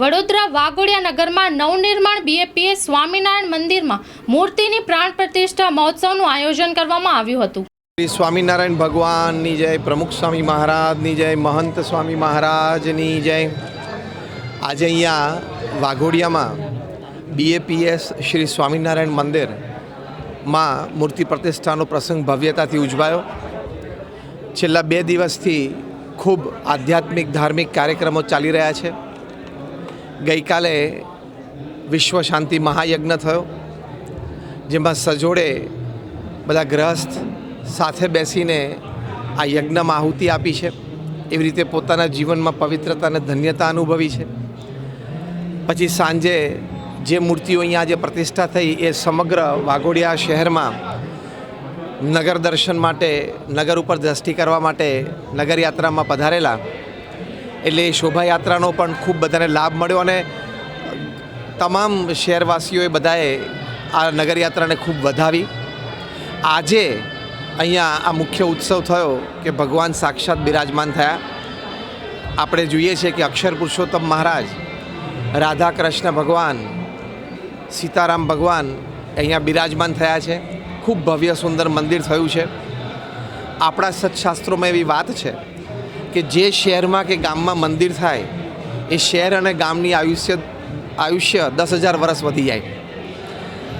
વડોદરા વાઘોડિયા નગરમાં નવનિર્માણ બીએપીએસ સ્વામિનારાયણ મંદિરમાં મૂર્તિની પ્રાણ પ્રતિષ્ઠા મહોત્સવનું આયોજન કરવામાં આવ્યું હતું. શ્રી સ્વામિનારાયણ ભગવાનની જય, પ્રમુખ સ્વામી મહારાજની જય, મહંત સ્વામી મહારાજની જય. આજે અહીંયા વાઘોડિયામાં બીએપીએસ શ્રી સ્વામિનારાયણ મંદિરમાં મૂર્તિ પ્રતિષ્ઠાનો પ્રસંગ ભવ્યતાથી ઉજવાયો. છેલ્લા બે દિવસથી ખૂબ આધ્યાત્મિક ધાર્મિક કાર્યક્રમો ચાલી રહ્યા છે. ગઈકાલે વિશ્વ શાંતિ મહાયજ્ઞ થયો, જેમાં સજોડે બધા ગ્રહસ્થ સાથે બેસીને આ યજ્ઞમાં આહુતિ આપી છે. એવી રીતે પોતાના જીવનમાં પવિત્રતા અને ધન્યતા અનુભવી છે. પછી સાંજે જે મૂર્તિઓ અહીંયા આજે પ્રતિષ્ઠા થઈ એ સમગ્ર વાઘોડિયા શહેરમાં નગર દર્શન માટે, નગર ઉપર દ્રષ્ટિ કરવા માટે નગરયાત્રામાં પધારેલા એટલે શોભાયાત્રાનો પણ ખૂબ બધાને લાભ મળ્યો અને તમામ શહેરવાસીઓએ બધાએ આ નગરયાત્રાને ખૂબ વધાવી. આજે અહીંયા આ મુખ્ય ઉત્સવ થયો કે ભગવાન સાક્ષાત બિરાજમાન થયા. આપણે જોઈએ છીએ કે અક્ષર પુરુષોત્તમ મહારાજ, રાધા કૃષ્ણ ભગવાન, સીતારામ ભગવાન અહીંયા બિરાજમાન થયા છે. ખૂબ ભવ્ય સુંદર મંદિર થયું છે. આપણા સત્શાસ્ત્રોમાં એવી વાત છે કે જે શહેરમાં કે ગામમાં મંદિર થાય, એ શહેર અને ગામની આયુષ્ય આયુષ્ય દસ હજાર વર્ષ વધી જાય.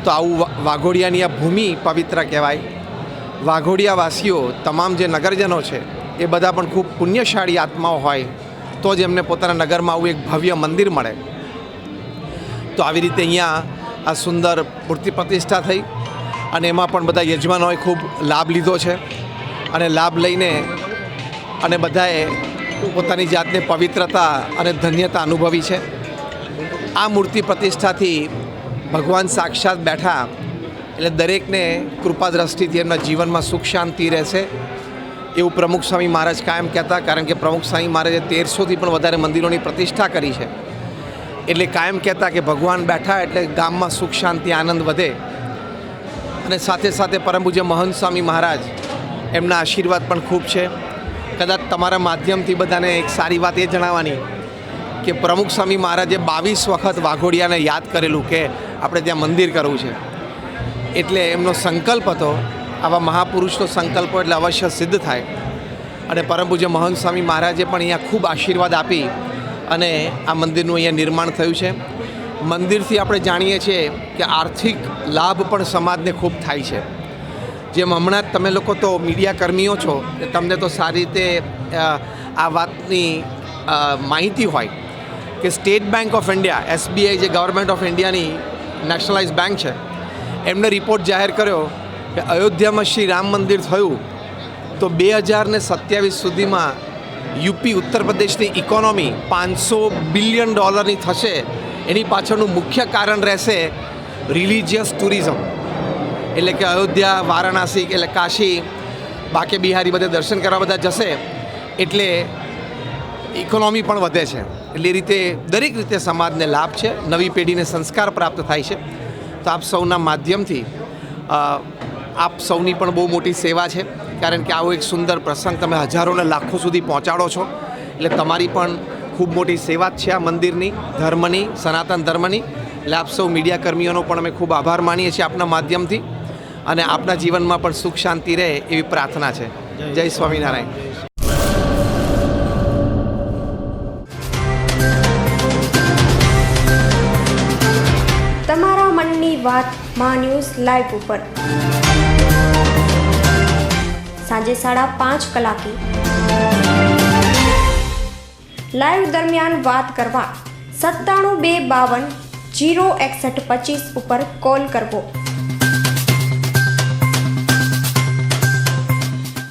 તો આવું વાઘોડિયાની આ ભૂમિ પવિત્ર કહેવાય. વાઘોડિયાવાસીઓ, તમામ જે નગરજનો છે, એ બધા પણ ખૂબ પુણ્યશાળી આત્માઓ હોય, તો જ એમને પોતાના નગરમાં આવું એક ભવ્ય મંદિર મળે. તો આવી રીતે અહીંયા આ સુંદર મૂર્તિ પ્રતિષ્ઠા થઈ અને એમાં પણ બધા યજમાનોએ ખૂબ લાભ લીધો છે. અને લાભ લઈને અને બધાએ પોતાની જાતને પવિત્રતા અને ધન્યતા અનુભવી છે. આ મૂર્તિ પ્રતિષ્ઠાથી ભગવાન સાક્ષાત બેઠા એટલે દરેકને કૃપા દ્રષ્ટિથી એમના જીવનમાં સુખ શાંતિ રહેશે એવું પ્રમુખ સ્વામી મહારાજ કાયમ કહેતા, કારણ કે પ્રમુખ સ્વામી મહારાજે તેરસોથી પણ વધારે મંદિરોની પ્રતિષ્ઠા કરી છે. એટલે કાયમ કહેતા કે ભગવાન બેઠા એટલે ગામમાં સુખ, શાંતિ, આનંદ વધે. અને સાથે સાથે પરમ પૂજ્ય મહંત સ્વામી મહારાજ એમના આશીર્વાદ પણ ખૂબ છે. કદાચ તમારા માધ્યમથી બધાને એક સારી વાત એ જણાવવાની કે પ્રમુખ સ્વામી મહારાજે બાવીસ વખત વાઘોડિયાને યાદ કરેલું કે આપણે ત્યાં મંદિર કરવું છે. એટલે એમનો સંકલ્પ હતો, આવા મહાપુરુષનો સંકલ્પ એટલે અવશ્ય સિદ્ધ થાય. અને પરમ પૂજ્ય મહંત સ્વામી મહારાજે પણ અહીંયા ખૂબ આશીર્વાદ આપી અને આ મંદિરનું અહીંયા નિર્માણ થયું છે. મંદિરથી આપણે જાણીએ છીએ કે આર્થિક લાભ પણ સમાજને ખૂબ થાય છે. જેમ હમણાં જ તમે લોકો તો મીડિયા કર્મીઓ છો તમને તો સારી રીતે આ વાતની માહિતી હોય કે state bank of India, SBI જે ગવર્મેન્ટ ઓફ ઇન્ડિયાની નેશનલાઇઝ બેંક છે, એમને રિપોર્ટ જાહેર કર્યો કે અયોધ્યામાં શ્રી રામ મંદિર થયું, તો બે હજાર ને સત્યાવીસ સુધીમાં યુપી, ઉત્તર પ્રદેશની ઇકોનોમી પાંચસો બિલિયન ડોલરની થશે. એની પાછળનું મુખ્ય કારણ રહેશે રિલિજિયસ ટુરિઝમ. એટલે કે અયોધ્યા, વારાણસી એટલે કાશી, બાકે બિહારી બધે દર્શન કરવા બધા જશે, એટલે ઇકોનોમી પણ વધે છે. એટલે એ રીતે દરેક રીતે સમાજને લાભ છે, નવી પેઢીને સંસ્કાર પ્રાપ્ત થાય છે. તો આપ સૌના માધ્યમથી આપ સૌની પણ બહુ મોટી સેવા છે, કારણ કે આવો એક સુંદર પ્રસંગ તમે હજારોને લાખો સુધી પહોંચાડો છો. એટલે તમારી પણ ખૂબ મોટી સેવા જ છે આ મંદિરની, ધર્મની, સનાતન ધર્મની. એટલે આપ સૌ મીડિયા કર્મીઓનો પણ અમે ખૂબ આભાર માનીએ છીએ આપના માધ્યમથી. અને આપના જીવનમાં પણ સુખ શાંતિ રહે એવી પ્રાર્થના છે. જય સ્વામિનારાયણ. તમારા મનની વાત મા ન્યૂઝ લાઈવ ઉપર. સાંજે સાડા પાંચ કલાકે. લાઈવ દરમિયાન વાત કરવા. સત્તાણું બે બાવન જીરો એકસઠ પચીસ ઉપર કોલ કરવો.